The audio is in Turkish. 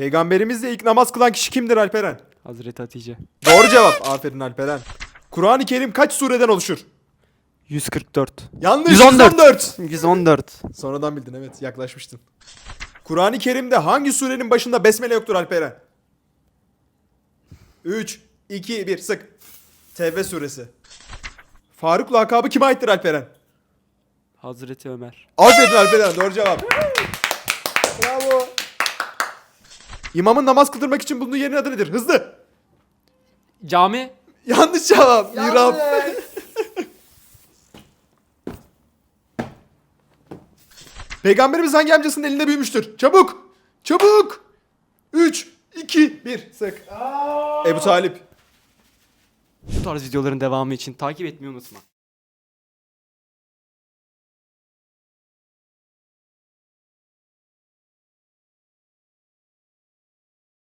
Peygamberimizle ilk namaz kılan kişi kimdir Alperen? Hazreti Hatice. Doğru cevap. Aferin Alperen. Kur'an-ı Kerim kaç sureden oluşur? 144. Yanlış. 114. 114. 114. Sonradan bildin evet yaklaşmıştın. Kur'an-ı Kerim'de hangi surenin başında besmele yoktur Alperen? 3, 2, 1 sık. Tevbe suresi. Faruk lakabı kime aittir Alperen? Hazreti Ömer. Aferin Alperen doğru cevap. İmamın namaz kıldırmak için bulunduğu yerin adı nedir? Hızlı. Cami. Yanlış cevap. Mihrap. Peygamberimiz hangi amcasının elinde büyümüştür? Çabuk. Çabuk. 3, 2, 1 sık. Ebu Talip. Bu tarz videoların devamı için takip etmeyi unutma.